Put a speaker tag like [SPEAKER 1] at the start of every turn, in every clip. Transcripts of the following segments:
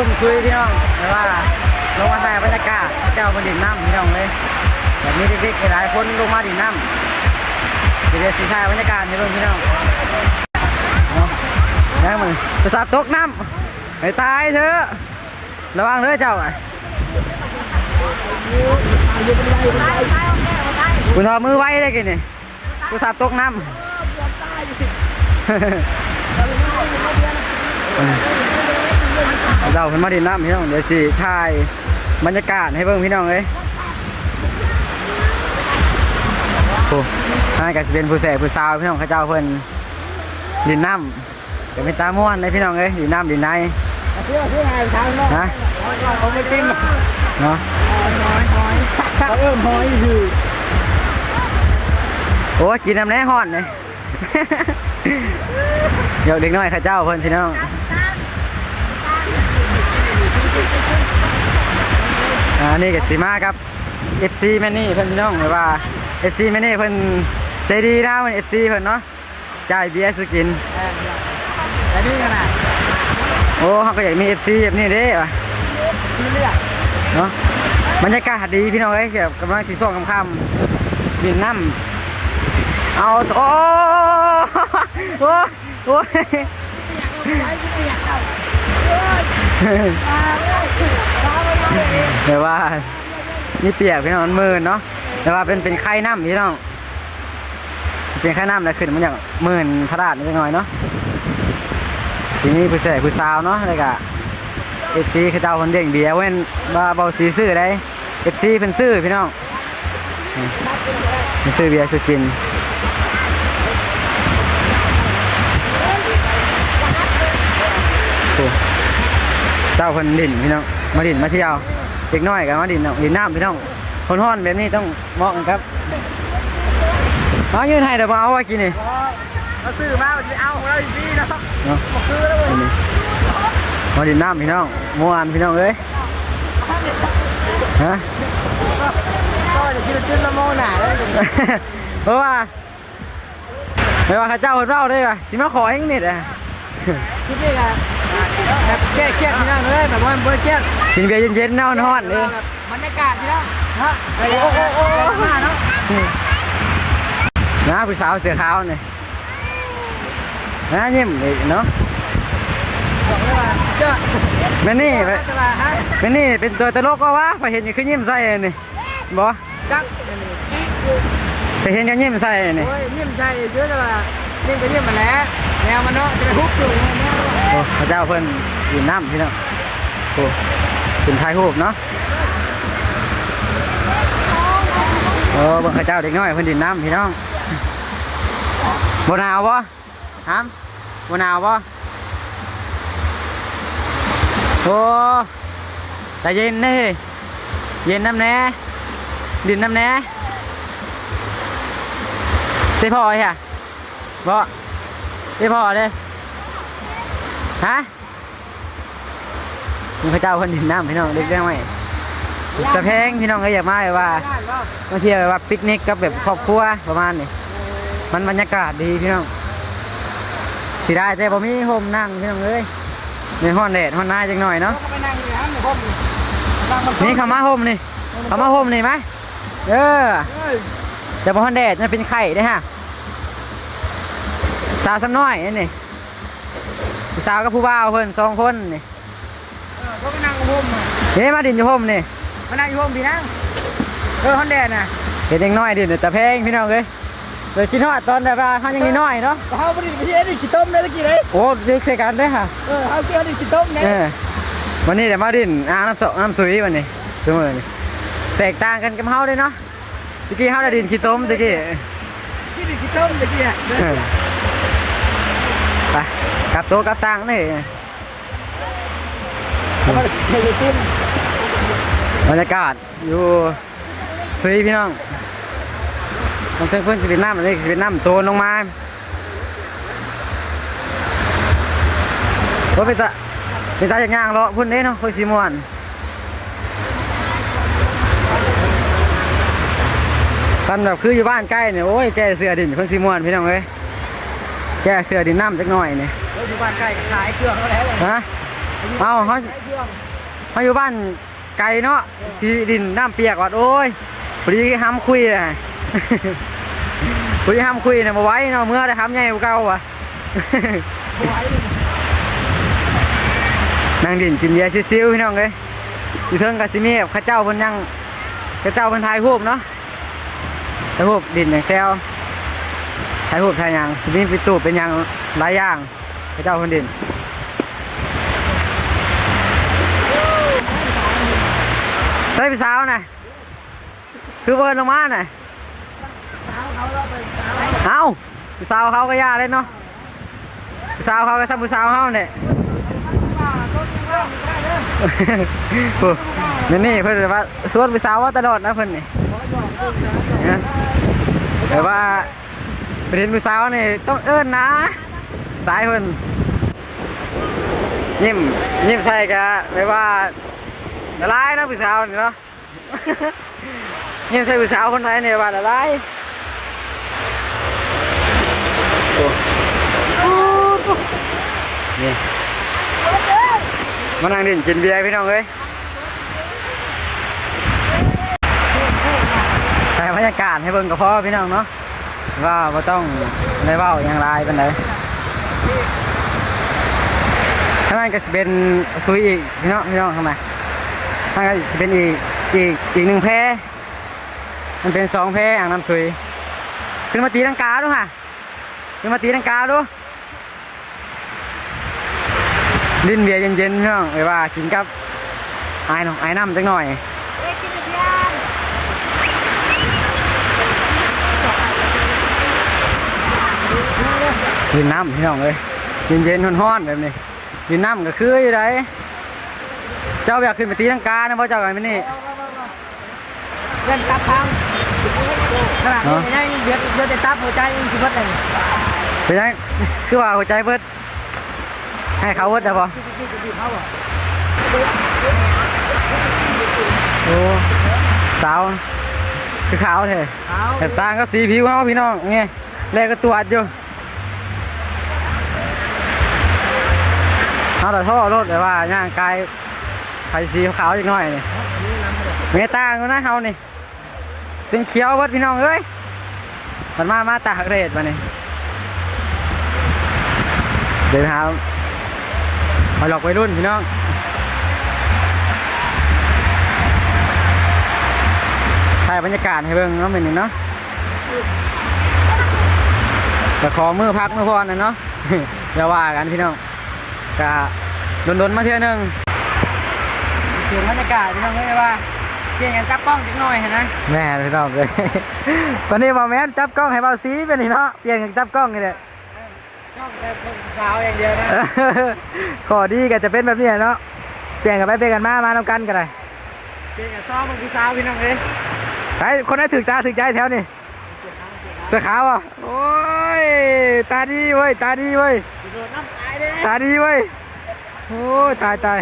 [SPEAKER 1] ที่มคุยพี่น้องแต่ว่าลงมาถ่บรรยากาศเจ้าบนดินน้ำพี่น้องเลยแบบนี้เด็กๆหลายคนลงมาดินน้ำเดี๋ยวสีถ่ายบรรยากาศนร่มพี่น้องเนาะยังมือจะสาบตกน้ำให้ตายเถอะระวังเด้อเจ้าอะคุณทอมือไว้ได้กินนี่กูสาบตกน้ำ เราเพิ่นมาดินน้ำพี่น้องเดี๋ยวสิถ่ายบรรยากาศให้เบิ่งพี่น้องเลยโอ้น่าก็สิเป็นผู้แสบผู้สาวพี่น้องเขาเจ้าเพิ่นดินน้ำก็เป็นตาม่วนเลยพี่น้องเอ้ยดินน้ำดินใน
[SPEAKER 2] เชื่อเชื่อไงทางนะ
[SPEAKER 1] นะ
[SPEAKER 2] เขาไม่จริง
[SPEAKER 1] เนาะ
[SPEAKER 2] น้อยน้อยเขาเอิ่มน้อยคือ
[SPEAKER 1] โอ้กินน้ำแน่ฮ้อนเลยเดี๋ยวเด็กน้อยข้าเจ้าเพิ่นพี่น้อง อ่านี่ก็สิมาครับ FC แม่นี่เพิ่นพี่น้องหรือว่า FC แม่นี่เพิ่นใจดีนะเพิ่น FC เพิ่นเนาะจ่ายเบียร์ซื้อกิน
[SPEAKER 2] แต่นี่ขนาด
[SPEAKER 1] โอ้เขาก็อยากมี FC แบบนี้เด้ว่ะ
[SPEAKER 2] ที่เนาะ
[SPEAKER 1] บรรยากาศดีพี่น้องเอ้ยเกี่ยวกำลังสีส้มค่ำๆดินน้ำเอาโอ้โอ้โอ้ แต่ว่านี่เปียกพี่น้องมันมืนเนาะแต่ว่าเป็นเป็นไข่น้ำพี่น้อง เป็นไข่น้ำแล้วขึ้นมันอย่างมื่นพระราชนิดหน่อยเนาะสีนี้ผู้ใส่ผู้สาวเนาะแล้วก็เอฟซีคือเจ้าคนเด้งเบียร์เว้นบาเบาสีซื้อได้เอฟซีเป็นซื้อพี่น้องซื้อเบียร์ซื้อกิน เจ้าคนดินพี่น้องมาดินมาเที่ยวเด็กน้อยกันมาดินดินน้ำพี่น้องคนห้อนแบบนี้ต้องเหมาะกันครับเอายืนให้เดี๋ยวมาเอาไว้กินนี่
[SPEAKER 2] มาซื้อมาเอาของเราอีกทีนะ
[SPEAKER 1] เนาะ
[SPEAKER 2] มาซื้อแล้ว
[SPEAKER 1] อันนี้มาดินน้ำพี่น้องม่วนพี่น้องเอ้ยฮะ
[SPEAKER 2] ก็จะคิดขึ้นละโมหนาเลย
[SPEAKER 1] เพราะว่าไม่ว่าข้าเจ้าคนเราได้ป่ะสิมาขอเองนิดอะ
[SPEAKER 2] คิดนี่กัน แบบแก้เครียดที่นั่นเลยแบบว่าเบอร์เครียด
[SPEAKER 1] กินเบียร์เย็นๆเน่านอนเลย
[SPEAKER 2] บรรยากาศที่นั่นฮะโอ้โอ้โอ้มาเนาะ
[SPEAKER 1] นะผู้สาวเสือขาวเนี่ยนะยิ้มอีกเนาะ
[SPEAKER 2] บอกเลยว่าเจ้า
[SPEAKER 1] แม่นี่
[SPEAKER 2] จะมาฮะ
[SPEAKER 1] แม่นี่เป็นตัวตลกก็วะไปเห็นอยู่คือยิ้มใส่นี่บ่
[SPEAKER 2] จัก
[SPEAKER 1] ไปเห็นกันยิ้มใส่นี่
[SPEAKER 2] โอ้ยยิ้มใจเยอะจะมายิ้มก็ยิ้มมาแล้วแนวมันเนาะจะไปฮุบอยู่
[SPEAKER 1] โอ้ข้าเจ้าเพิ่อนกินน้ำพี่น้องโอ้กินไทยหูบเนาะโอ้บิ่งข้าเจ้าเด็กน้อยเพิ่อนดินน้ำพี่น้องบนาวบ่ฮามบนาวบ่โอ้แต่เย็นเด้เย็นน้ำแน่ดินน้ำแน่ได้พอใช่ะ บ่ได้พอเลยฮะมึงข้าเจ้าเพิ่นดินน้ำพี่น้องเด็กได้ไหมจะแพงพี่น้องก็อยากมาแบบว่ามาเที่ยวแบบว่าปิกนิกกับแบบครอบครัวประมาณนี้มันบรรยากาศดีพี่น้องสิได้แต่บ่มีโฮมนั่งพี่น้องเอ้ยในห้อนแดดห้อนหน้าจังหน่อยเนาะ
[SPEAKER 2] ไปนั่งอยู่ฮะในห้องนั่งมัน
[SPEAKER 1] นี่เขามาโฮมนี่เขามาโฮมนี่ไหมเออแต่บ่ห้อนแดดจะเป็นไข่ได้อฮะสาวสำน้อยนี่นี่ผู้สาวกับผู้บ่าวเพิ่นสองคนนี่
[SPEAKER 2] ก็ไปนั่งห้อง
[SPEAKER 1] เฮ้มาดินอยู่โฮมนี่
[SPEAKER 2] มานั่งอยู่ห้องพี่นั่งเออฮอนแดนน่ะ
[SPEAKER 1] เห็นเด็กน้อยดินแต่แพงพี่น้องเอ้ยเดี๋ยวกินฮอดตอนแบบว่าเขายังน้อยๆเนาะ
[SPEAKER 2] เขาไปดิไปที่ไอ้นี่ขี้ต้มได้ตะกี้เลย
[SPEAKER 1] โอ้ดึกใส่กันเด้อค่ะ
[SPEAKER 2] เออเขาเกี่ยวนี่ขี้ต้มเนี่ย
[SPEAKER 1] เออวันนี้เดี๋ยวมาดินอ่างน้ำสน้ำสุยวันนี้ทุกมื้อนี่แตกต่างกันกับเฮาเลยเนาะตะกี้เฮาได้ดินขี้ต้มตะกี้
[SPEAKER 2] ขี้ดิขี้ต้มตะกี้อะ
[SPEAKER 1] เออไป กลับโต๊ะกลับตังค์นี่
[SPEAKER 2] เขาไปเลยติ้ม
[SPEAKER 1] บรรยากาศอยู่สุยพี่น้องตรงเพิ่นสิเป็นน้ำอันนี้สิเป็นน้ำโตนลงมาว่าเป็นตาเป็นตาอย่างย่างเลาะพุ่นเด้เนาะเพิ่นสิม่วนกันแบบคืออยู่บ้านใกล้เนี่ยโอ้ยแกเสือดินเพิ่นสิม่วนพี่น้องเอ้ย แก้เสื้อดินน้ำจักหน่อยนี่
[SPEAKER 2] เราอยู่บ้านใกล้กับขายเครื่องเขาแล้วเลย
[SPEAKER 1] ฮะเอาเขา
[SPEAKER 2] ขายเครื่อง
[SPEAKER 1] เขาอยู่บ้านไกลเนาะสีดินน้ำเปียกวัดโอ้ยพอดีห้ามคุยเลยพอดีห้ามคุยเนี่ยมาไว้เนาะเมื่อได้ทำไงกูเก่าวะ
[SPEAKER 2] ไว้
[SPEAKER 1] นั่งดินกินเบียร์ซิวๆพี่น้องเลยอยู่เทิงกาซิเมีข้าเจ้าเพิ่นยังข้าเจ้าเพิ่นถ่ายรูปเนาะถ่ายรูปดินอย่างแซว ถ่ายรูปถ่ายหยังสิมีปิตูเป็นยังหลายอย่างข้าเจ้าเพิ่นดินใส่พี่สาวน่อยคือเบิร์นลงมาหน่อย
[SPEAKER 2] เอา
[SPEAKER 1] พี่สาวเขาก็ยาเลยเนาะพี่สาวเขาก็ซ้ำพี่สาวเขาเนี่ย
[SPEAKER 2] บ้าต้นบ้าไม่ได้เลย
[SPEAKER 1] โอ้นี่นี่เพิ่อนว่าสวนพี่สาวว่าตลอดนะเพิ่อนนี่
[SPEAKER 2] ขอหยอกต้นนะ
[SPEAKER 1] นะแต่ว่า ไปเห็นพี่สาวนี่ต้องเอิ้นนะสไตล์เพิ่นยิ้มยิ้มใส่กะไม่ว่าละลายนะพี่สาวนี่เนาะยิ้มใส่พี่สาวคนไทยนี่ยว่าละลายโอ้โอ้นี่มานั่งดื่มกินเบียร์พี่น้องเอ้ยแต่บรรยากาศให้เบิ่งก็พอพี่น้องเนาะ ว่าบ่ต้องในว้าอย่างไรเป็นไดข้างในก็สิเป็นซุยอีกพี่น้องพี่น้องข้างในข้างในก็สิเป็นอีกอีกอีกหนึ่งแพรมันเป็นสองแพรอ่างน้ำซุยขึ้นมาตีลังกาดูค่ะขึ้นมาตีลังกาดูลิ้นเบียร์เย็นๆพี่น้องไว้ว่ากินกับไอ้น้องไอ้น้ำจักหน่อย
[SPEAKER 2] เอ๊ะกินเบียร์
[SPEAKER 1] ดินน้ำพี่น้องเลยเย็นเย็นๆร้อนๆแบบนี้ดินน้ำก็คืออยู่ไรเจ้าอยากขึ้นไปตีลังกานะพ่อเจ้ากันไม่นี่
[SPEAKER 2] เล่นตับพังขนาดนี้ยังเดือดเดือดแต่ตับหัวใจยังคิดว่าแต่
[SPEAKER 1] เป็นไงคือว่าหัวใจเบิดให้เขาเบิดได้ปะ
[SPEAKER 2] ที่จะดีเขาอะ
[SPEAKER 1] โอ้สาวคือขาวเถอะ
[SPEAKER 2] เขา
[SPEAKER 1] แต่ต่างก็สีผิวเขาพี่น้องไงแลกก็ตัวอัดอยู่ เอาแต่ท่อรถแต่ว่าย่างกายไฟสีขาวอีกหน่อยนี่เมตาก็นะเฮานี่เป็นเขียวเบิดพี่น้องเอ้ยมันมามาตากเรดมาเนี่เดินทางมาหลอกวัยรุ่นพี่น้องถ่ายบรรยากาศให้เบิ่งเนาะเป็นนี่เนาะแต่ขอมือพักมือพอนะเนาะอย่าว่ากันพี่น้อง กะโดนๆมาเทื่อหนึงเปลี่ยนบรรยากาศพี่น้องเอ้ยว่าเปลี่ยนกันจับกล้องจักหน่อยเห็นไหมแม่พี่น้องเลยตอนนี้บอแมนจับกล้องให้เบาซีเป็นนี่เนาะเปลี่ยนกันจับกล้องนี่แหละ
[SPEAKER 2] ชอบแต่สาวอย่างเดียวนะ
[SPEAKER 1] ข้อดีก็จะเป็นแบบนี้เนาะเปลี่ยนกันไปเปลี่ยนกันมามาทำกันกันเลย
[SPEAKER 2] เจ๊กับซ้อมมันคือสาวพี่น้องเอ้ย
[SPEAKER 1] ใครคนไหนถึกตาถึกใจแถวนี่ เสื้อขาวอะโอ้ย ตาดีเว้ย ตาดีเว้ย
[SPEAKER 2] โดดน้ำตายเด้
[SPEAKER 1] ตาดีเว้ย โอ้ยตายตาย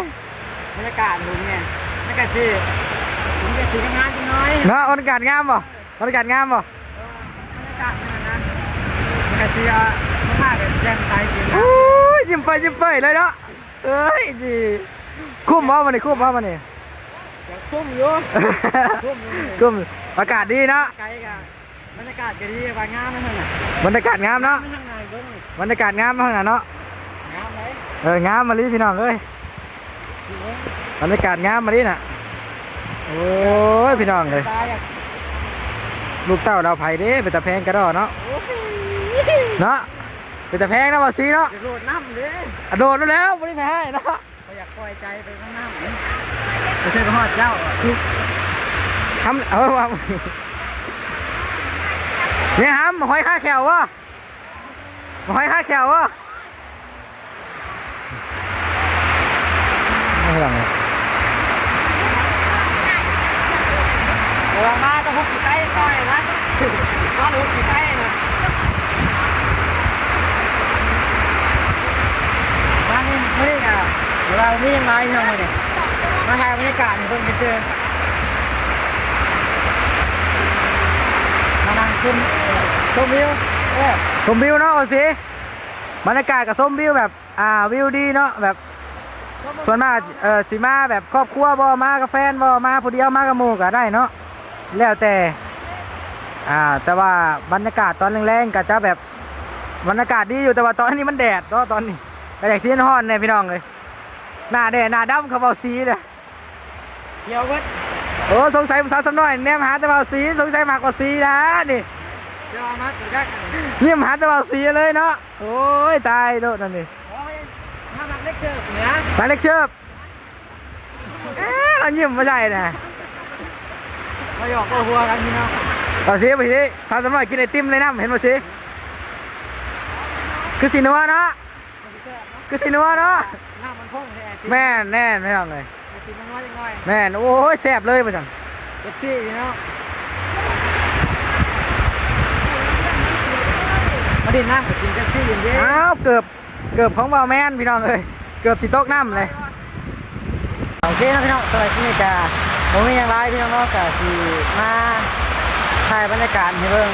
[SPEAKER 2] บรรยากาศผมเนี่ยบรรยากาศที่ผมจะถือทำงานจังน้อย
[SPEAKER 1] เนาะบรรยากาศงามป่ะบรรยากาศงามป่ะ
[SPEAKER 2] บรรยากาศนั่นนะบรรยากาศที่อะมากเลยแจ่มใสจริงนะ
[SPEAKER 1] โอ้ยยิ้มไปยิ้มไปเลยเนาะเอ้ยดีคุ้มบ่มันนี่คุ้มบ่มันนี่
[SPEAKER 2] อยากซุ่มอยู่
[SPEAKER 1] ก็อากาศดีเนาะ
[SPEAKER 2] ไกลกัน บรรยากาศก็ดีบางงามนั่นน่ะ
[SPEAKER 1] บรรยากาศงามเนาะ
[SPEAKER 2] ไม่ทางไหนเบิ้ง
[SPEAKER 1] บรรยากาศงามมากเนาะ
[SPEAKER 2] งามไหม
[SPEAKER 1] เอองามมาลีพี่น้องเอ้ยบรรยากาศงามมาลีน่ะโอ้ยพี่น้องเลย
[SPEAKER 2] ตายอะ
[SPEAKER 1] ลูกเต้าดาวไผ่เด้เป็นตะแพงกระดอเนาะเนาะเป็นตะแพงนะว่าซีเนาะ
[SPEAKER 2] จะโดดน้ำเลย
[SPEAKER 1] อะโดดมาแล้วไม่ได้แพ้เนาะ
[SPEAKER 2] เขาอยากปล่อยใจไปข้างหน้าเลยไม่ใช่ก็ฮอดเจ้าอะ
[SPEAKER 1] ทำเออว่า เนี่ยฮัมมาหอยข้าแขววะมาหอยข้าแขววะไม่เป็นไร
[SPEAKER 2] เดี๋ยวมาจะพุกอยู่ใกล้ซอยนะมาดูอยู่ใกล้นะมานี่ไม่ได้อะเราไม่ยังไงยังไงเนี่ยมาถ่ายบรรยากาศเพิ่งไปเจอมานั่งชม ชมวิวเออ
[SPEAKER 1] ผมบิวเนาะเอาสิ
[SPEAKER 3] บรรยากาศกับส้มวิวแบบ อ่าวิวดีเนาะแบบส่วนมากเออสีมาแบบครอบครัวบ่มากับแฟนบ่มาผู้เดียวมากับหมู่ก็ได้เนาะแล้วแต่ อ่า แต่ว่าบรรยากาศตอนแรงๆก็จะแบบบรรยากาศดีอยู่แต่ว่าตอนนี้มันแดดเนาะตอนนี้ก็อยากซีนฮ้อนเนี่ยพี่น้องเลยหน้าแดดหน้าดำเขาเบาสีเลย
[SPEAKER 1] เกี่ยวเว้ย
[SPEAKER 3] โอ้สงสัยภาษาวสำน้อยแนมหาแต่เบาสีสงสัยมากกว่าสีนะนี่
[SPEAKER 1] เดี๋ยวเอามาถือได้กัน
[SPEAKER 3] นี่มหาแต่เบาสีเลยเนาะ โอ้ยตายโดดนั่นนี่
[SPEAKER 1] โอ้ยถ้ามันเล็กเจอเนี่ย
[SPEAKER 3] ตายเล็กเชิบเอ๊ะเรายิ้มไม่ใช่นะ
[SPEAKER 1] มาหยอกก็หัวกันพี่น้อง
[SPEAKER 3] เบาสีเบาสีภาษาวสำน้อยกินไอติมเลยนะเห็นเบาสีคือสีนัวเนาะคือสีนัวเนาะ
[SPEAKER 1] หน้ามันพุ่งแท้
[SPEAKER 3] แม่นแน่นไม่ต้องเลย
[SPEAKER 1] กินน้อยๆน้อย
[SPEAKER 3] แม่นโอ้ยแซ่บเลยประจัง
[SPEAKER 1] ๆเจ็บซี่พี่น้อ งมาดินนะกินเจ็บซี่อย่างเดียว
[SPEAKER 3] อ้าวเกือบเกือบของเบาแมนพี่น้องเลยเกือบสิตกน้ำเลยโอเคนะพี่น้องสวัสดีนี่กาผมมีอย่างไรพี่น้องเนาะกะสีมาถ่ายบรรยากาศให้เบิ่ง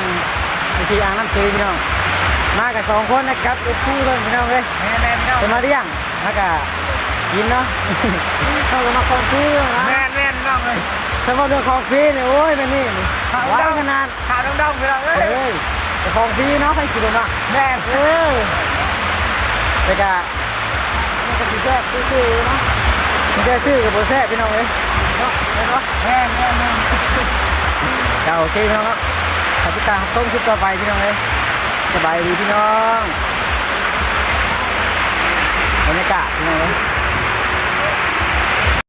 [SPEAKER 3] วิธีอ่างน้ำซีพี่น้องมากับสองคนนะครับเอฟซีเบิ่งพี่น้องเลย
[SPEAKER 1] แม่แม่พี่น้อง
[SPEAKER 3] จะมาเลี้ยงแล้วก็กินเนาะเข้ามาของฟรีนะ
[SPEAKER 1] แม่แม่พี่น้องเลย
[SPEAKER 3] เฉพาะเรื่องของฟรีเนี่ยโอ้ยเป็นนี่นี่ว้าวขนาด
[SPEAKER 1] ขาดองๆพี่น้องเอ้
[SPEAKER 3] เอ้
[SPEAKER 1] ย
[SPEAKER 3] ยแต่ ของฟรีเนาะใครกินบ้า
[SPEAKER 1] แม่
[SPEAKER 3] เออแต่ก็มันก็สิแซ่บซื่อๆเนาะมันจะซื่อกับโบแซ่บพี่น้องเลยเนาะเนาะ
[SPEAKER 1] แม่แม่แม่
[SPEAKER 3] ก็โอเคพี่น้องครับขอบคุณตามต้มคลิปต่อไปพี่น้องเลยสบายดีพี่น้องบรรยากาศพี่น้องเลย